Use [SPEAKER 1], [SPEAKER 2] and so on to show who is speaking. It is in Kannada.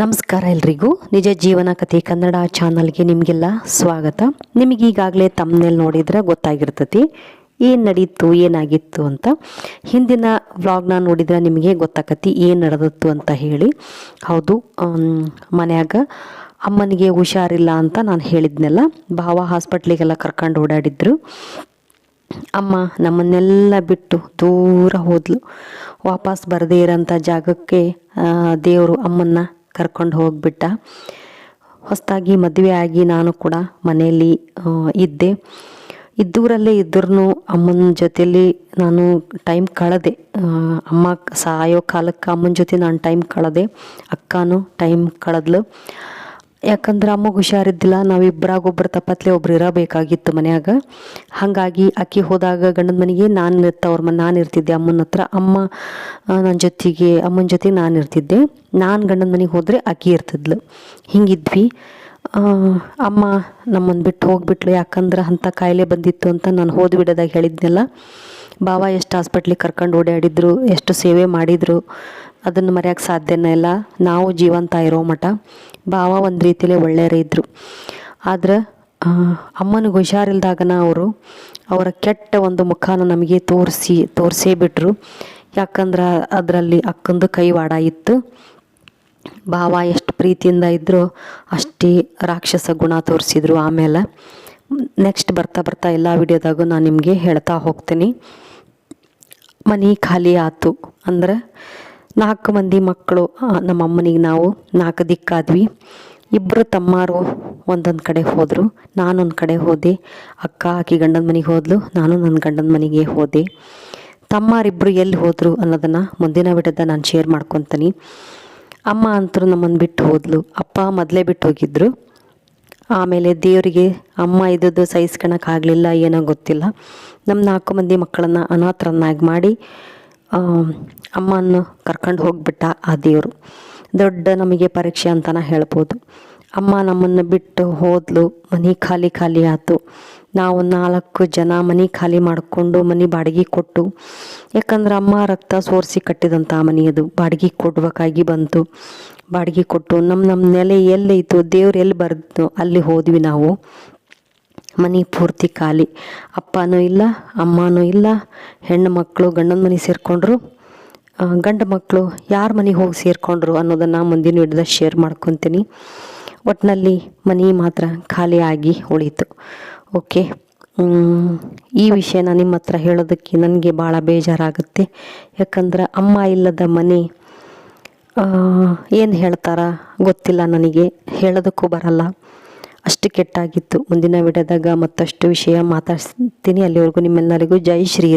[SPEAKER 1] ನಮಸ್ಕಾರ ಎಲ್ರಿಗೂ. ನಿಜ ಜೀವನ ಕಥೆ ಕನ್ನಡ ಚಾನಲ್ಗೆ ನಿಮಗೆಲ್ಲ ಸ್ವಾಗತ. ನಿಮಗೆ ಈಗಾಗಲೇ ತಮ್ಮನೇಲಿ ನೋಡಿದ್ರೆ ಗೊತ್ತಾಗಿರ್ತತಿ. ಏನು ನಡೀತು, ಏನಾಗಿತ್ತು ಅಂತ. ಹಿಂದಿನ ವ್ಲಾಗ್ನ ನೋಡಿದ್ರೆ ನಿಮಗೆ ಗೊತ್ತಾಕತಿ ಏನು ನಡೆದತ್ತು ಅಂತ ಹೇಳಿ. ಹೌದು ಮನೆಯಾಗ ಅಮ್ಮನಿಗೆ ಹುಷಾರಿಲ್ಲ ಅಂತ ನಾನು ಹೇಳಿದ್ನೆಲ್ಲ. ಭಾವ ಹಾಸ್ಪಿಟ್ಲಿಗೆಲ್ಲ ಕರ್ಕೊಂಡು ಓಡಾಡಿದ್ರು. ಅಮ್ಮ ನಮ್ಮನ್ನೆಲ್ಲ ಬಿಟ್ಟು ದೂರ ಹೋದ್ಲು. ವಾಪಸ್ ಬರದೇ ಇರೋಂಥ ಜಾಗಕ್ಕೆ ದೇವರು ಅಮ್ಮನ್ನ ಕರ್ಕೊಂಡು ಹೋಗಿಬಿಟ್ಟ. ಹೊಸದಾಗಿ ಮದುವೆ ಆಗಿ ನಾನು ಕೂಡ ಮನೆಯಲ್ಲಿ ಇದ್ದೆ. ಇದ್ದೂರಲ್ಲೇ ಇದ್ರೂ ಅಮ್ಮನ ಜೊತೆಯಲ್ಲಿ ನಾನು ಟೈಮ್ ಕಳೆದೆ. ಅಮ್ಮ ಸಾಯೋ ಕಾಲಕ್ಕೆ ಅಮ್ಮನ ಜೊತೆ ನಾನು ಟೈಮ್ ಕಳೆದೆ. ಅಕ್ಕನೂ ಟೈಮ್ ಕಳೆದ್ಲು. ಯಾಕಂದ್ರೆ ಅಮ್ಮಗೆ ಹುಷಾರಿದ್ದಿಲ್ಲ ನಾವಿಬ್ಬರಾಗ ಒಬ್ರು ತಪ್ಪತ್ಲೆ ಒಬ್ರು ಇರಬೇಕಾಗಿತ್ತು ಮನ್ಯಾಗ. ಹಾಗಾಗಿ ಅಕ್ಕಿ ಹೋದಾಗ ಗಂಡನ ಮನೆಗೆ ನಾನು ಇರ್ತ, ಅವ್ರ ಮನೆ ನಾನು ಇರ್ತಿದ್ದೆ. ಅಮ್ಮನ ಹತ್ರ ಅಮ್ಮ ನನ್ನ ಜೊತೆಗೆ, ಅಮ್ಮನ ಜೊತೆಗೆ ನಾನು ಇರ್ತಿದ್ದೆ. ನಾನು ಗಂಡನ ಮನೆಗೆ ಹೋದರೆ ಅಕ್ಕಿ ಇರ್ತಿದ್ಲು. ಹಿಂಗಿದ್ವಿ. ಅಮ್ಮ ನಮ್ಮನ್ನು ಬಿಟ್ಟು ಹೋಗ್ಬಿಟ್ಲು. ಯಾಕಂದ್ರೆ ಅಂಥ ಕಾಯಿಲೆ ಬಂದಿತ್ತು ಅಂತ ನಾನು ಹೋದ್ ಬಿಡೋದಾಗ ಹೇಳಿದ್ನೆಲ್ಲ. ಬಾವ ಎಷ್ಟು ಹಾಸ್ಪಿಟ್ಲಿಗೆ ಕರ್ಕೊಂಡು ಓಡಾಡಿದ್ರು ಎಷ್ಟು ಸೇವೆ ಮಾಡಿದರು, ಅದನ್ನು ಮರೆಯೋಕ್ಕೆ ಸಾಧ್ಯನೇ ಇಲ್ಲ. ನಾವು ಜೀವಂತ ಇರೋ ಮಠ. ಬಾವ ಒಂದು ರೀತಿಯಲ್ಲಿ ಒಳ್ಳೆಯರೇ ಇದ್ದರು ಆದ್ರೆ ಅಮ್ಮನಿಗೆ ಹುಷಾರಿಲ್ದಾಗನ ಅವರು ಅವರ ಕೆಟ್ಟ ಒಂದು ಮುಖಾನ ನಮಗೆ ತೋರಿಸಿ, ತೋರಿಸೇ ಬಿಟ್ಟರು ಯಾಕಂದ್ರೆ ಅದರಲ್ಲಿ ಅಕ್ಕಂದು ಕೈವಾಡ ಇತ್ತು. ಭಾವ ಎಷ್ಟು ಪ್ರೀತಿಯಿಂದ ಇದ್ದರೂ ಅಷ್ಟೇ ರಾಕ್ಷಸ ಗುಣ ತೋರಿಸಿದ್ರು ಆಮೇಲೆ. ನೆಕ್ಸ್ಟ್ ಬರ್ತಾ ಬರ್ತಾ ಎಲ್ಲ ವಿಡಿಯೋದಾಗೂ ನಾನು ನಿಮಗೆ ಹೇಳ್ತಾ ಹೋಗ್ತೀನಿ. ಮನೆ ಖಾಲಿ ಆತು. ಅಂದ್ರೆ ನಾಲ್ಕು ಮಂದಿ ಮಕ್ಕಳು ನಮ್ಮ ಅಮ್ಮನಿಗೆ ನಾವು ನಾಲ್ಕು ದಿಕ್ಕಾದ್ವಿ. ಇಬ್ಬರು ತಮ್ಮಾರು ಒಂದೊಂದು ಕಡೆ ಹೋದರು. ನಾನೊಂದು ಕಡೆ ಹೋದೆ. ಅಕ್ಕ, ಆಕಿ ಗಂಡನ ಮನೆಗೆ ಹೋದ್ಲು. ನಾನು ನನ್ನ ಗಂಡನ ಮನೆಗೆ ಹೋದೆ. ತಮ್ಮಾರಿಬ್ಬರು ಎಲ್ಲಿ ಹೋದರು ಅನ್ನೋದನ್ನು ಮುಂದಿನ ವಿಡದ ನಾನು ಶೇರ್ ಮಾಡ್ಕೊತೀನಿ. ಅಮ್ಮ ಅಂತರು ನಮ್ಮನ್ನು ಬಿಟ್ಟು ಹೋದ್ಲು. ಅಪ್ಪ ಮೊದಲೇ ಬಿಟ್ಟು ಹೋಗಿದ್ದರು ಆಮೇಲೆ ದೇವರಿಗೆ ಅಮ್ಮ ಇದ್ದದ್ದು ಸಹಿಸ್ಕೊಳಕ್ಕಾಗಲಿಲ್ಲ ಏನೋ ಗೊತ್ತಿಲ್ಲ. ನಮ್ಮ ನಾಲ್ಕು ಮಂದಿ ಮಕ್ಕಳನ್ನು ಅನಾಥರನ್ನಾಗಿ ಮಾಡಿ ಅಮ್ಮನ್ನು ಕರ್ಕೊಂಡು ಹೋಗ್ಬಿಟ್ಟ ಆ ದೇವರು. ದೊಡ್ಡ ನಮಗೆ ಪರೀಕ್ಷೆ ಅಂತಲೇ ಹೇಳ್ಬೋದು. ಅಮ್ಮ ನಮ್ಮನ್ನು ಬಿಟ್ಟು ಹೋದ್ಲು, ಮನೆ ಖಾಲಿ ಖಾಲಿ ಆಯಿತು ನಾವು ನಾಲ್ಕು ಜನ ಮನೆ ಖಾಲಿ ಮಾಡಿಕೊಂಡು ಮನೆ ಬಾಡಿಗೆ ಕೊಟ್ಟು, ಯಾಕಂದ್ರೆ ಅಮ್ಮ ರಕ್ತ ಸೋರಿಸಿ ಕಟ್ಟಿದಂಥ ಮನೆ ಅದು ಬಾಡಿಗೆ ಕೊಡ್ಬೇಕಾಗಿ ಬಂತು. ಬಾಡಿಗೆ ಕೊಟ್ಟು ನಮ್ಮ ನಮ್ಮ ನೆಲೆ ಎಲ್ಲೈತು, ದೇವ್ರು ಎಲ್ಲಿ ಬರ್ದು ಅಲ್ಲಿ ಹೋದ್ವಿ ನಾವು. ಮನೆ ಪೂರ್ತಿ ಖಾಲಿ. ಅಪ್ಪನೂ ಇಲ್ಲ, ಅಮ್ಮನೂ ಇಲ್ಲ, ಹೆಣ್ಣು ಮಕ್ಕಳು ಗಂಡನ ಮನೆ ಸೇರಿಕೊಂಡ್ರು. ಗಂಡು ಮಕ್ಕಳು ಯಾರ ಮನೆಗೆ ಹೋಗಿ ಸೇರಿಕೊಂಡ್ರು ಅನ್ನೋದನ್ನು ಮುಂದಿನ ಹಿಡಿದ ಶೇರ್ ಮಾಡ್ಕೊತೀನಿ. ಒಟ್ಟಿನಲ್ಲಿ ಮನೆ ಮಾತ್ರ ಖಾಲಿಯಾಗಿ ಉಳಿತು. ಓಕೆ ಈ ವಿಷಯನ ನಿಮ್ಮ ಹತ್ರ ಹೇಳೋದಕ್ಕೆ ನನಗೆ ಭಾಳ ಬೇಜಾರಾಗುತ್ತೆ. ಯಾಕಂದ್ರೆ ಅಮ್ಮ ಇಲ್ಲದ ಮನೆ ಏನು ಹೇಳ್ತಾರ ಗೊತ್ತಿಲ್ಲ ನನಗೆ. ಹೇಳೋದಕ್ಕೂ ಬರಲ್ಲ. ಅಷ್ಟು ಕೆಟ್ಟಾಗಿತ್ತು ಮುಂದಿನ ವಿಡಿಯೋದಾಗ ಮತ್ತಷ್ಟು ವಿಷಯ ಮಾತಾಡ್ತೀನಿ ಅಲ್ಲಿವರೆಗೂ ನಿಮ್ಮೆಲ್ಲರಿಗೂ ಜೈ ಶ್ರೀರಾಮ್.